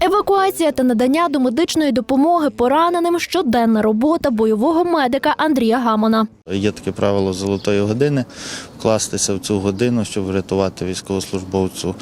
Евакуація та надання до медичної допомоги пораненим щоденна робота бойового медика Андрія Гамона. Є таке правило золотої години вкластися в цю годину, щоб врятувати військовослужбовцю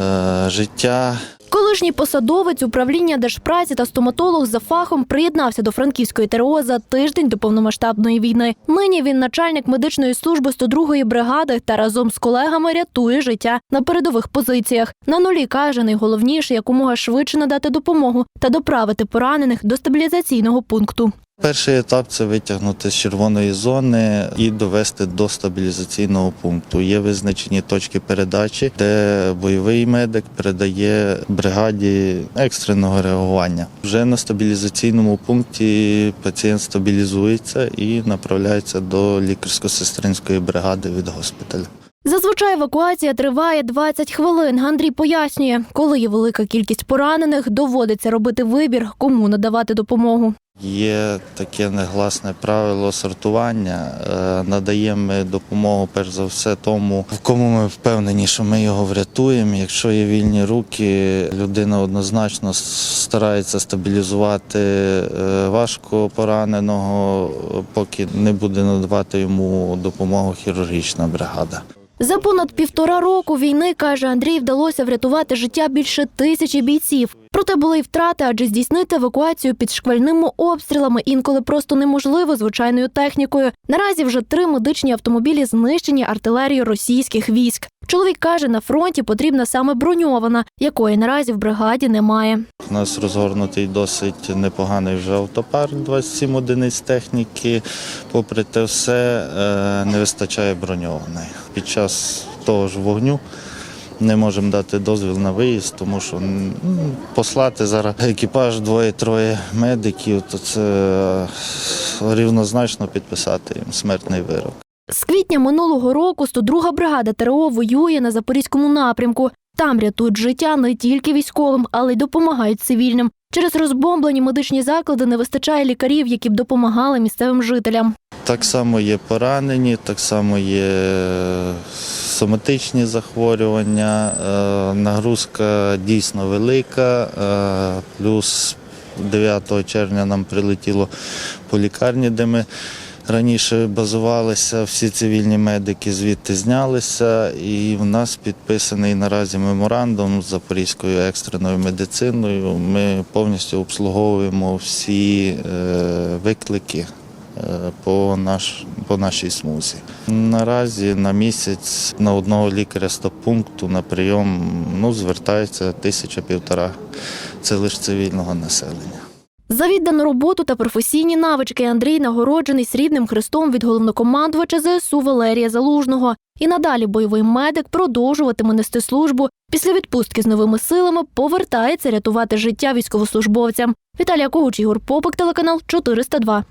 е, життя. Колишній посадовець управління держпраці та стоматолог за фахом приєднався до франківської ТРО за тиждень до повномасштабної війни. Нині він начальник медичної служби 102-ї бригади та разом з колегами рятує життя на передових позиціях. На нулі каже, найголовніше якомога швидше надати допомогу та доправити поранених до стабілізаційного пункту. Перший етап це витягнути з червоної зони і довести до стабілізаційного пункту. Є визначені точки передачі, де бойовий медик передає бригаді екстреного реагування. Вже на стабілізаційному пункті пацієнт стабілізується і направляється до лікарсько-сестринської бригади від госпіталю. Зазвичай евакуація триває 20 хвилин. Андрій пояснює, коли є велика кількість поранених, доводиться робити вибір, кому надавати допомогу. Є таке негласне правило сортування. Е, Надаємо допомогу перш за все тому, в кому ми впевнені, що ми його врятуємо. Якщо є вільні руки, людина однозначно старається стабілізувати е, важко пораненого, поки не буде надавати йому допомогу хірургічна бригада. За понад півтора року війни, каже Андрій, вдалося врятувати життя більше тисячі бійців. Проте були й втрати, адже здійснити евакуацію під шквальними обстрілами інколи просто неможливо звичайною технікою. Наразі вже три медичні автомобілі знищені артилерією російських військ. Чоловік каже, на фронті потрібна саме броньована, якої наразі в бригаді немає. У нас розгорнутий досить непоганий вже автопарк, 27 одиниць техніки. Попри те все, е, не вистачає броньованої. Під час того ж вогню не можемо дати дозвіл на виїзд, тому що послати зараз екіпаж двоє-троє медиків, то це е, рівнозначно підписати їм смертний вирок. З квітня минулого року 102-га бригада ТРО воює на запорізькому напрямку. Там рятують життя не тільки військовим, але й допомагають цивільним. Через розбомблені медичні заклади не вистачає лікарів, які б допомагали місцевим жителям. Так само є поранені, так само є соматичні захворювання. Е, Нагрузка дійсно велика. Е, Плюс 9 червня нам прилетіло по лікарні, де ми раніше базувалися. Всі цивільні медики звідти знялися, і в нас підписаний наразі меморандум з Запорізькою екстреною медициною. Ми повністю обслуговуємо всі е, виклики е, по, наш, по нашій смузі. Наразі на місяць на одного лікаря стоп-пункту на прийом ну, звертається тисяча-півтора. Це лише цивільного населення. За віддану роботу та професійні навички Андрій нагороджений срібним хрестом від головнокомандувача ЗСУ Валерія Залужного. І надалі бойовий медик продовжуватиме нести службу. Після відпустки з новими силами повертається рятувати життя військовослужбовцям. Віталія Когуч, Ігор Попик, телеканал 402.